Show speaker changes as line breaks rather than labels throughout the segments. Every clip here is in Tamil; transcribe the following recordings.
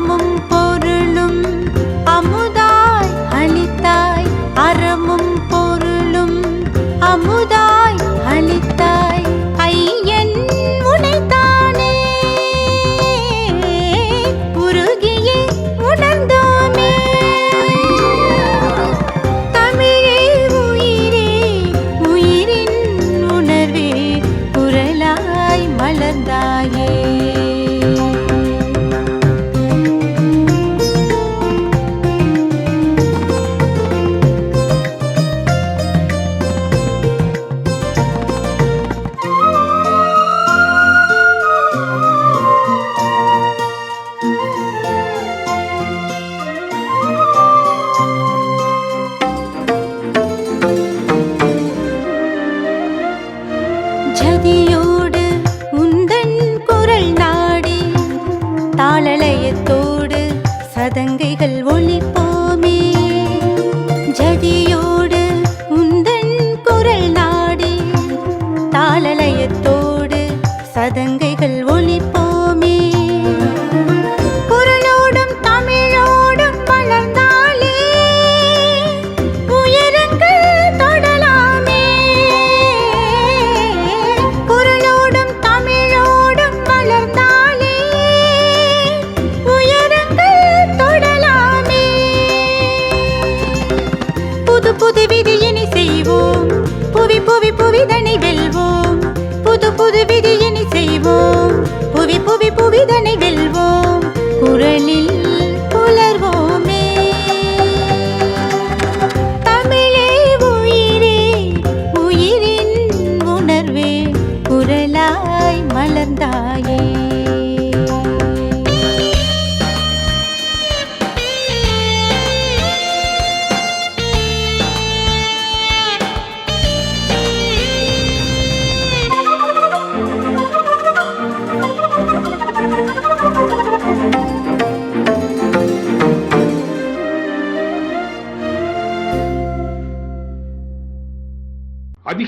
mong po பதங்கைகள்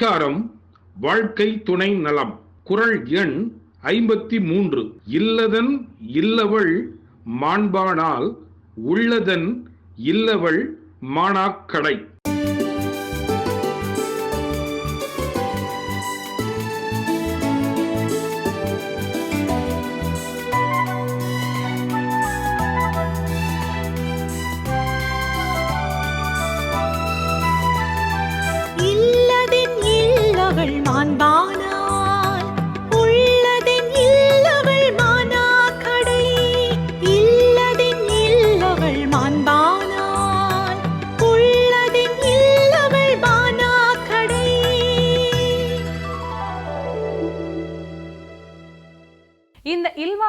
அதிகாரம் வாழ்க்கை துணை நலம். குரல் எண் ஐம்பத்தி மூன்று இல்லதன் இல்லவள் மாண்பானால் உள்ளதன் இல்லவள் மானாக்கடை.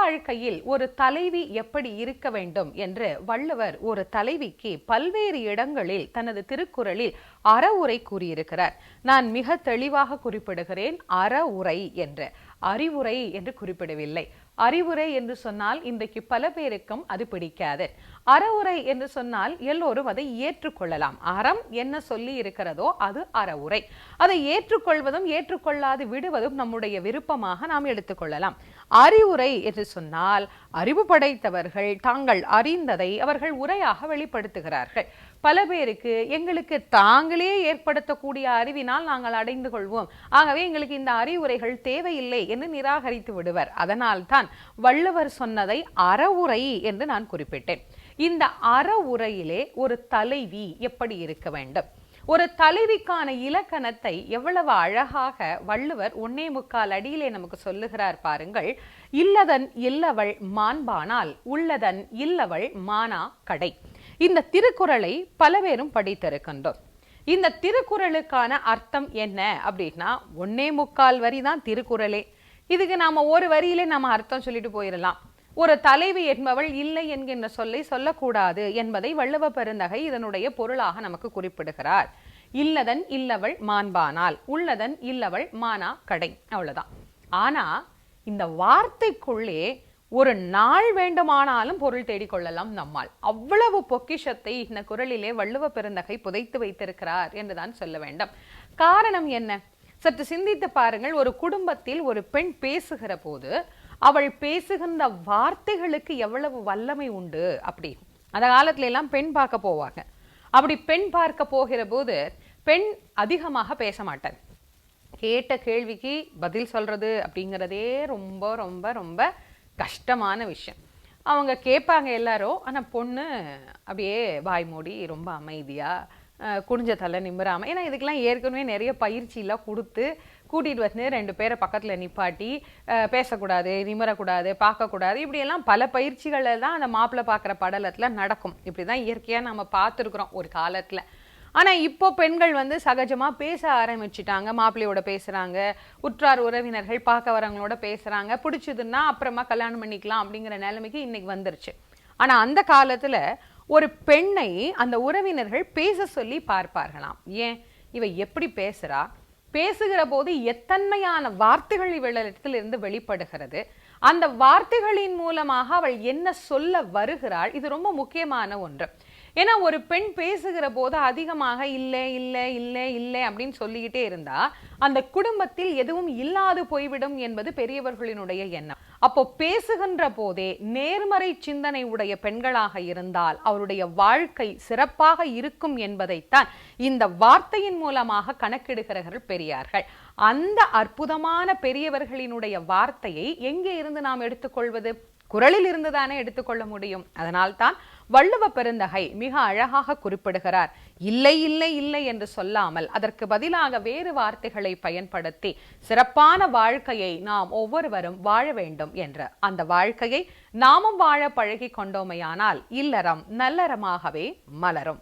வாழ்க்கையில் ஒரு தலைவி எப்படி இருக்க வேண்டும் என்று வள்ளுவர் ஒரு தலைவிக்கு பல்வேறு இடங்களில் தனது திருக்குறளில் அறவுரை கூறியிருக்கிறார். நான் மிக தெளிவாக குறிப்பிடுகிறேன் அற உரை என்று. அறிவுரை என்று குறிப்பிடவில்லை. அறிவுரை என்று சொன்னால் இன்றைக்கு பல பேருக்கும் அது பிடிக்காது. அறவுரை என்று சொன்னால் எல்லோரும் அதை ஏற்றுக்கொள்ளலாம். அறம் என்ன சொல்லி இருக்கிறதோ அது அறவுரை. அதை ஏற்றுக்கொள்வதும் ஏற்றுக்கொள்ளாது விடுவதும் நம்முடைய விருப்பமாக நாம் எடுத்துக்கொள்ளலாம். அறிவுரை என்று சொன்னால் அறிவு படைத்தவர்கள் தாங்கள் அறிந்ததை அவர்கள் உரையாக வெளிப்படுத்துகிறார்கள். பல பேருக்கு எங்களுக்கு தாங்களே ஏற்படுத்தக்கூடிய அறிவினால் நாங்கள் அடைந்து கொள்வோம். ஆகவே எங்களுக்கு இந்த அறிவுரைகள் தேவையில்லை என்று நிராகரித்து விடுவர். அதனால் தான் தான் வள்ளுவர் சொன்னதை அறவுரை என்று நான் குறிப்பிட்டேன். இந்த அறவுரையிலே ஒரு தலைவி எப்படி இருக்க வேண்டும்? ஒரு தலைவிக்கான இலக்கணத்தை எவ்வளவு அழகாக வள்ளுவர் ஒன்னே முக்கால் அடியிலே நமக்கு சொல்லுகிறார் பாருங்கள். இல்லதன் இல்லவள் மாண்பானால் உள்ளதன் இல்லவள் மானா கடை. இந்த திருக்குறளை பல பேரும் படித்திருக்கின்றோம். இந்த திருக்குறளுக்கான அர்த்தம் என்ன அப்படின்னா ஒன்னே முக்கால் வரி தான் திருக்குறளே. இதுக்கு நாம ஒரு வரியிலே நாம அர்த்தம் சொல்லிட்டு போயிடலாம் ஒரு தலைவி என்பவள் இல்லை என்கின்ற சொல்லை சொல்லக்கூடாது என்பதை வள்ளுவ பெருந்தகை இதனுடைய பொருளாக நமக்கு குறிப்பிடுகிறார். இல்லதன் இல்லவள் மாண்பானால் உள்ளதன் இல்லவள் மானா கடை அவ்வளவுதான். ஆனா இந்த வார்த்தைக்குள்ளே ஒரு நாள் வேண்டுமானாலும் பொருள் தேடிக்கொள்ளலாம் நம்மால். அவ்வளவு பொக்கிஷத்தை இந்த குரலிலே வள்ளுவ பெருந்தகை புதைத்து வைத்திருக்கிறார் என்றுதான் சொல்ல வேண்டும். காரணம் என்ன? சற்று சிந்தித்து பாருங்கள் ஒரு குடும்பத்தில் ஒரு பெண் பேசுகிற போது அவள் பேசுகின்ற வார்த்தைகளுக்கு எவ்வளவு வல்லமை உண்டு அப்படி. அந்த காலத்துல எல்லாம் பெண் பார்க்க போவாங்க. அப்படி பெண் பார்க்க போகிற போது பெண் அதிகமாக பேச மாட்டார் கேட்ட கேள்விக்கு பதில் சொல்றது அப்படிங்கிறதே ரொம்ப ரொம்ப ரொம்ப கஷ்டமான விஷயம். அவங்க கேட்பாங்க எல்லாரும் ஆனால் பொண்ணு அப்படியே வாய் மூடி ரொம்ப அமைதியாக குனிஞ்ச தலை நிமிராம. ஏன்னா இதுக்கெல்லாம் ஏற்கனவே நிறைய பயிற்சியெல்லாம் கொடுத்து கூட்டிகிட்டு வந்து ரெண்டு பேரை பக்கத்தில் நிப்பாட்டி பேசக்கூடாது நிமிரக்கூடாது பார்க்கக்கூடாது. இப்படியெல்லாம் பல பயிற்சிகளில் தான் அந்த மாப்பிள்ளை பார்க்குற படலத்தில் நடக்கும். இப்படி தான் இயற்கையாக நம்ம பார்த்துருக்குறோம் ஒரு காலத்தில். ஆனால் இப்போ பெண்கள் வந்து சகஜமாக பேச ஆரம்பிச்சிட்டாங்க. மாப்பிள்ளையோட பேசுகிறாங்க உற்றார் உறவினர்கள் பார்க்க வரவங்களோட பேசுகிறாங்க பிடிச்சதுன்னா அப்புறமா கல்யாணம் பண்ணிக்கலாம் அப்படிங்கிற நிலைமைக்கு இன்றைக்கி வந்துருச்சு. ஆனால் அந்த காலத்தில் ஒரு பெண்ணை அந்த உறவினர்கள் பேச சொல்லி பார்ப்பார்களாம். ஏன்? இவ எப்படி பேசுறா? பேசுகிற போது எத்தன்மையான வார்த்தைகள் இவளிடத்தில் இருந்து வெளிப்படுகிறது? அந்த வார்த்தைகளின் மூலமாக அவள் என்ன சொல்ல வருகிறாள்? இது ரொம்ப முக்கியமான ஒன்று. ஏன்னா ஒரு பெண் பேசுகிற போது அதிகமாக இல்லை இல்லை இல்லை இல்லை அப்படின்னு சொல்லிக்கிட்டே இருந்தா அந்த குடும்பத்தில் எதுவும் இல்லாது போய்விடும் என்பது பெரியவர்களினுடைய எண்ணம். அப்போ பேசுகின்ற போதே நேர்மறை சிந்தனை உடைய பெண்களாக இருந்தால் அவருடைய வாழ்க்கை சிறப்பாக இருக்கும் என்பதைத்தான் இந்த வார்த்தையின் மூலமாக கணக்கிடுகிறார்கள் பெரியார்கள். அந்த அற்புதமான பெரியவர்களினுடைய வார்த்தையை எங்கே இருந்து நாம் எடுத்துக்கொள்வது? குரலில் இருந்துதானே எடுத்துக்கொள்ள முடியும். அதனால்தான் வள்ளுவ பெருந்தகை மிக அழகாக குறிப்பிடுகிறார். இல்லை இல்லை இல்லை என்று சொல்லாமல் அதற்கு பதிலாக வேறு வார்த்தைகளை பயன்படுத்தி சிறப்பான வாழ்க்கையை நாம் ஒவ்வொருவரும் வாழ வேண்டும் என்ற. அந்த வாழ்க்கையை நாமும் வாழ பழகி கொண்டோமையானால் இல்லறம் நல்லறமாகவே மலரும்.